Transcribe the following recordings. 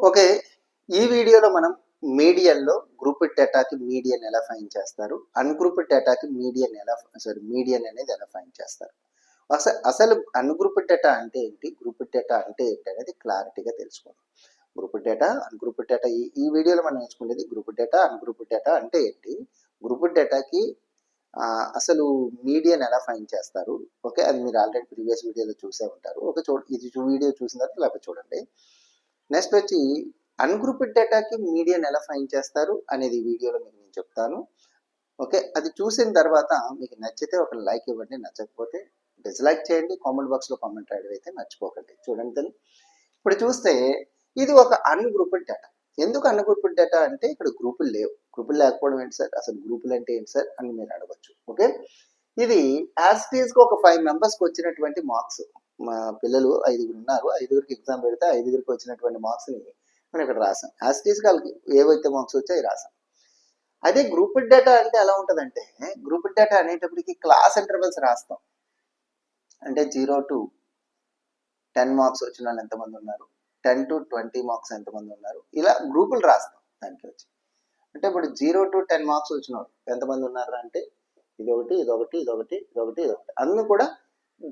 Okay. ఈ వీడియోలో మనం మీడియన్లో గ్రూప్డ్ డేటాకి మీడియన్ ఎలా ఫైన్ చేస్తారు? అన్గ్రూప్డ్ డేటాకి మీడియన్ ఎలా సారీ మీడియన్ అనేది ఎలా ఫైన్ చేస్తారు? అసలు అసలు అన్గ్రూప్డ్ డేటా అంటే ఏంటి? గ్రూప్డ్ డేటా అంటే ఏంటి అనేది క్లారిటీగా తెలుసుకోండి గ్రూప్డ్ డేటా అన్గ్రూప్డ్ డేటా ఈ ఈ వీడియోలో మనం నేర్చుకునేది గ్రూప్డ్ డేటా అన్గ్రూప్డ్ డేటా అంటే ఏంటి? గ్రూప్డ్ డేటాకి అసలు మీడియన్ ఎలా ఫైన్ చేస్తారు? ఓకే అది మీరు ఆల్రెడీ ప్రీవియస్ వీడియోలో చూసే ఉంటారు. ఓకే చూ ఇది వీడియో చూసిన తర్వాత లేకపోతే చూడండి. నెక్స్ట్ వచ్చి అన్గ్రూప్డ్ డేటాకి మీడియన్ ఎలా ఫైన్ చేస్తారు అనేది వీడియోలో మీకు నేను చెప్తాను. ఓకే అది చూసిన తర్వాత మీకు నచ్చితే ఒక లైక్ ఇవ్వండి నచ్చకపోతే డిస్లైక్ చేయండి కామెంట్ బాక్స్లో కామెంట్ రాయడం అయితే మర్చిపోకండి. చూడండి తల్లి. ఇప్పుడు చూస్తే ఇది ఒక అన్గ్రూప్డ్ డేటా ఎందుకు అన్గ్రూప్డ్ డేటా అంటే ఇక్కడ గ్రూపులు లేవు. గ్రూపులు లేకపోవడం ఏంటి సార్? అసలు గ్రూపులు అంటే ఏంటి సార్ అని మీరు అడగచ్చు. ఓకే? ఇది యాజ్ టీజ్కి ఒక ఫైవ్ మెంబర్స్కి వచ్చినటువంటి మార్క్స్ మా పిల్లలు ఐదుగురు ఉన్నారు. ఐదుగురికి ఎగ్జామ్ పెడితే ఐదుగురికి వచ్చినటువంటి మార్క్స్ని మనం ఇక్కడ రాసాం. యాజ్ టీజ్కి వాళ్ళకి ఏవైతే మార్క్స్ వచ్చాయి రాసాం. అదే గ్రూప్డ్ డేటా అంటే ఎలా ఉంటుందంటే గ్రూప్డ్ డేటా అనేటప్పటికి క్లాస్ ఇంటర్వెల్స్ రాస్తాం. అంటే జీరో టు టెన్ మార్క్స్ వచ్చిన వాళ్ళు ఎంతమంది ఉన్నారు? టెన్ టు ట్వంటీ మార్క్స్ ఎంతమంది ఉన్నారు? ఇలా గ్రూపులు రాస్తాం దానికి వచ్చి. అంటే ఇప్పుడు జీరో టు టెన్ మార్క్స్ వచ్చిన వాళ్ళు ఎంతమంది ఉన్నారు అంటే ఇది ఒకటి ఇది ఒకటి ఇది ఒకటి ఇది ఒకటి ఇది ఒకటి అన్నీ కూడా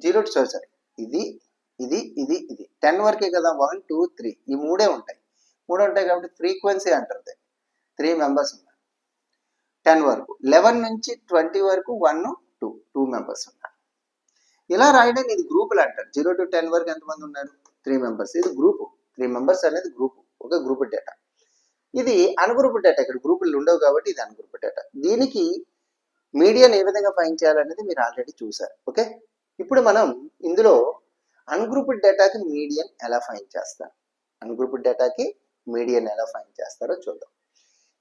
జీరో టు సారీ. ఇది ఇది ఇది ఇది. టెన్ వరకే కదా? వన్ టూ త్రీ ఈ మూడే ఉంటాయి. మూడు ఉంటాయి కాబట్టి ఫ్రీక్వెన్సీ అంటారు దాన్ని. త్రీ మెంబర్స్ ఉన్నారు టెన్ వరకు. లెవెన్ నుంచి ట్వంటీ వరకు వన్ టూ టూ మెంబర్స్ ఉన్నారు ఇలా రాయడం ఇది గ్రూపులు అంటారు. జీరో టు టెన్ వరకు ఎంతమంది ఉన్నారు? త్రీ మెంబర్స్ ఇది గ్రూపు త్రీ మెంబర్స్ అనేది గ్రూప్ ఒక గ్రూప్ డేటా ఇది అన్గ్రూప్ డేటా ఇక్కడ గ్రూపులు ఉండవు కాబట్టి ఇది అన్గ్రూప్ డేటా దీనికి మీడియాని ఏ విధంగా ఫైన్ చేయాలనేది మీరు ఆల్రెడీ చూసారు ఓకే ఇప్పుడు మనం ఇందులో అన్గ్రూప్డ్ డేటాకి మీడియన్ ఎలా ఫైన్ చేస్తారు? అన్గ్రూప్డ్ డేటాకి మీడియన్ ఎలా ఫైన్ చేస్తారో చూద్దాం.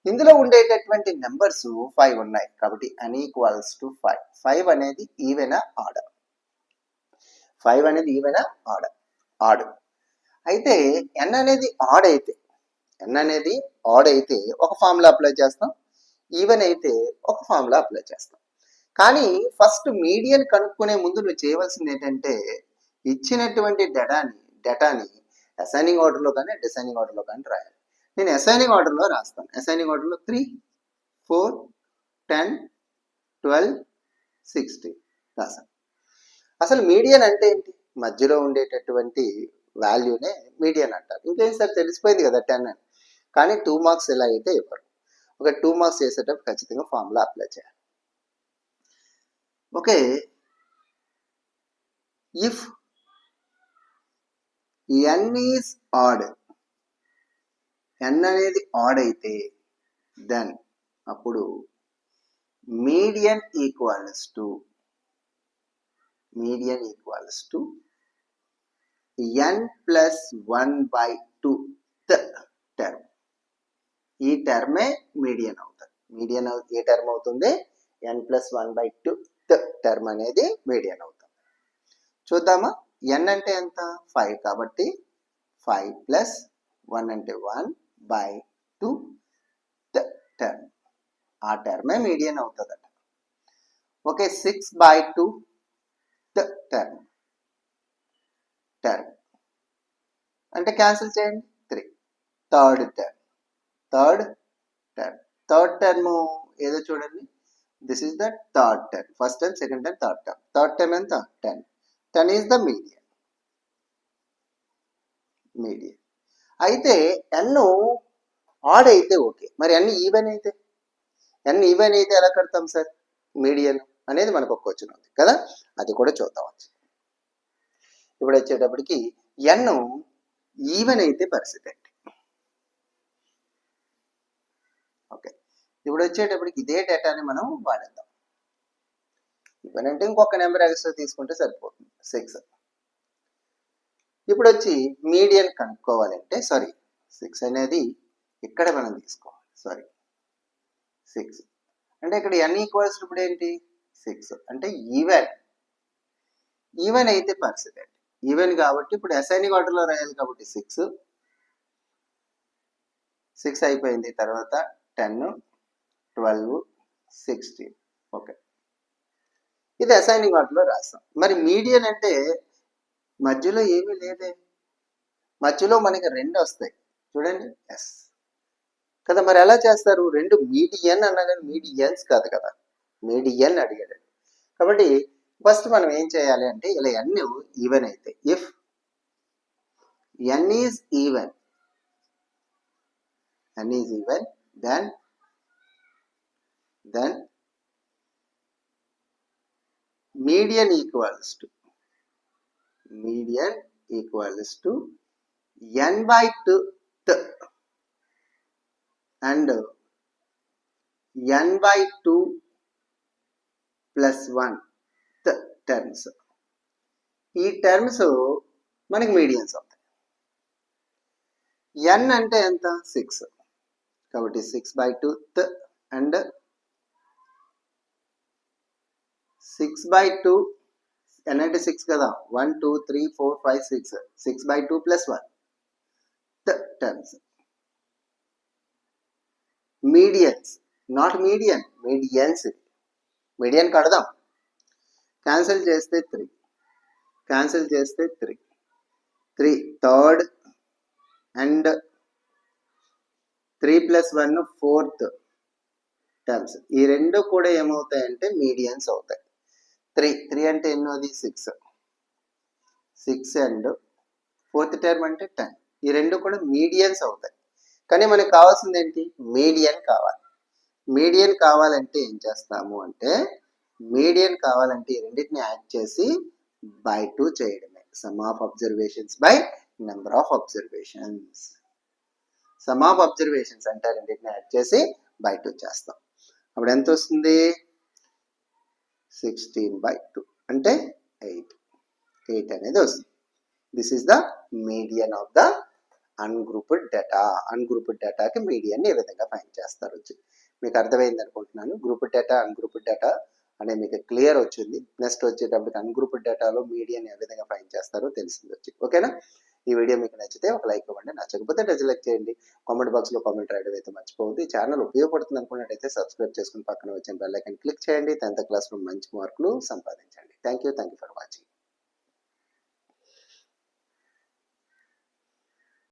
ఇందులో ఉండేటటువంటి నెంబర్స్ ఫైవ్ ఉన్నాయి. కాబట్టి n equals to five five అనేది ఈవెనా ఆర్డర్ ఫైవ్ అనేది ఈవెనా ఆర్డర్ ఆడ్ అయితే ఎన్ అనేది ఆడ్ అయితే ఎన్ అనేది ఆడ్ అయితే ఒక ఫార్ములా అప్లై చేస్తాం. ఈవెన్ అయితే ఒక ఫార్ములా అప్లై చేస్తాం. కానీ ఫస్ట్ మీడియన్ కనుక్కునే ముందు నువ్వు చేయవలసింది ఏంటంటే ఇచ్చినటువంటి డేటాని డేటాని అసైనింగ్ ఆర్డర్లో కానీ డిసైనింగ్ ఆర్డర్లో కానీ రాయాలి. నేను అసైనింగ్ ఆర్డర్లో రాస్తాను. అసైనింగ్ ఆర్డర్లో three four ten twelve sixty రాసాను అసలు మీడియన్ అంటే ఏంటి? మధ్యలో ఉండేటటువంటి వాల్యూనే మీడియన్ అంటారు. ఇంకేం సార్? తెలిసిపోయింది కదా టెన్ అని. కానీ టూ మార్క్స్ ఎలా అయితే ఇవ్వరు. ఒక టూ మార్క్స్ చేసేటప్పుడు ఖచ్చితంగా ఫార్ములా అప్లై చేయాలి. Okay. If n is odd n అనేది ఆడ్ అయితే దెన్ అప్పుడు median equals to median equals to n plus one by two term ఈ టర్మే మీడియన్ అవుతుంది. మీడియన్ ఏ టర్మ్ అవుతుంది? N plus one by two term అనేది మీడియన్ అవుతుంది. చూద్దామా? ఎన్ అంటే ఎంత? ఫైవ్ కాబట్టి ఫైవ్ ప్లస్ వన్ అంటే వన్ బై టూ టర్మ్ ఆ టర్మే median అవుతుందట. Okay six by two term term అంటే క్యాన్సిల్ చేయండి. Three third term third term third term ఏదో చూడండి. This is the third ten first term second term third term third term ఎంత ten ten is the medium median అయితే n add అయితే okay మరి ఎన్ even అయితే? ఎన్ even అయితే ఎలా కడతాం సార్ మీడియన్ అనేది మనకు ఒక క్వశ్చన్ ఉంది కదా? అది కూడా చూద్దాం ఇప్పుడు వచ్చేటప్పటికి ఎన్ ఈవెన్ అయితే పరిస్థితి ఏంటి ఓకే ఇప్పుడు వచ్చేటప్పటికి ఇదే డేటాని మనం వాడేద్దాం. ఈవెన్ అంటే ఇంకొక నెంబర్ ఎక్స్ట్రా తీసుకుంటే సరిపోతుంది. సిక్స్. ఇప్పుడు వచ్చి మీడియన్ కనుక్కోవాలంటే సారీ సిక్స్ అనేది ఇక్కడ మనం తీసుకోవాలి. Sorry six. అంటే ఇక్కడ ఎన్ ఈక్వల్స్ ఇప్పుడు ఏంటి? సిక్స్. అంటే ఈవెన్ ఈవెన్ అయితే పర్సెంటేజ్ ఈవెన్ కాబట్టి ఇప్పుడు అసైనింగ్ ఆర్డర్లో రాయాలి కాబట్టి సిక్స్. సిక్స్ అయిపోయింది తర్వాత టెన్. Twelve sixteen. ఓకే. ఇది అసైనింగ్ వాటిలో రాస్తాం మరి మీడియన్ అంటే మధ్యలో ఏమీ లేదే. మధ్యలో మనకి రెండు వస్తాయి. చూడండి. ఎస్ కదా మరి ఎలా చేస్తారు? రెండు మీడియన్ అనగా మీడియన్స్ కాదు కదా. మీడియన్ అడిగాడు. కాబట్టి ఫస్ట్ మనం ఏం చేయాలి అంటే ఇలా ఎన్ ఈవెన్ అయితే if n is even n is even then then median equals to median equals to n by two and n by two plus one terms ఈ టర్మ్స్ మనకి మీడియన్స్ అవుతాయి ఎన్ అంటే ఎంత సిక్స్ కాబట్టి six by two and six by two n అంటే six కదా? One two three four five six. Six by two plus one. Terms medians. Not median medians. Median కడదాం. Cancel చేస్తే త్రీ. క్యాన్సిల్ చేస్తే three. Three third and three plus one fourth. Terms ఈ రెండు కూడా ఏమవుతాయంటే medians అవుతాయి. Three three అంటే ఎన్నోది six. Six and fourth term అంటే టెన్. ఈ రెండు కూడా మీడియన్స్ అవుతాయి. కానీ మనకు కావాల్సింది ఏంటి? మీడియన్ కావాలి. మీడియన్ కావాలంటే ఏం చేస్తాము అంటే మీడియన్ కావాలంటే ఈ రెండింటిని యాడ్ చేసి బై టూ చేయడమే. Sum of observations by number of observations. Sum of observations అంటే రెండింటిని యాడ్ చేసి బై టూ చేస్తాం. అప్పుడు ఎంత వస్తుంది? సిక్స్టీన్ బై టూ అంటే ఎయిట్ ఎయిట్ అనేది వస్తుంది. This is the median of the ungrouped data ungrouped డేటాకి మీడియాన్ని ఏ విధంగా ఫైన్ చేస్తారు? వచ్చి మీకు అర్థమైంది అనుకుంటున్నాను. గ్రూప్డ్ డేటా అన్గ్రూప్డ్ డేటా అనే మీకు క్లియర్ వచ్చింది. నెక్స్ట్ వచ్చేటప్పటికి అన్గ్రూప్డ్ డేటాలో మీడియాని ఏ విధంగా ఫైన్ చేస్తారో తెలిసింది వచ్చి. ఓకేనా ఈ వీడియో మీకు నచ్చితే ఒక లైక్ ఇవ్వండి నచ్చకపోతే డిస్లైక్ చేయండి. కామెంట్ బాక్స్లో కామెంట్ రాయడం అయితే మర్చిపోవద్దు. ఈ ఛానల్ ఉపయోగపడుతుంది అనుకున్నట్టయితే సబ్స్క్రైబ్ చేసుకుని పక్కన వచ్చిన బెల్ ఐకన్ క్లిక్ చేయండి. టెన్త్ క్లాస్లో మంచి మార్కులు సంపాదించండి. Thank you thank you for watching.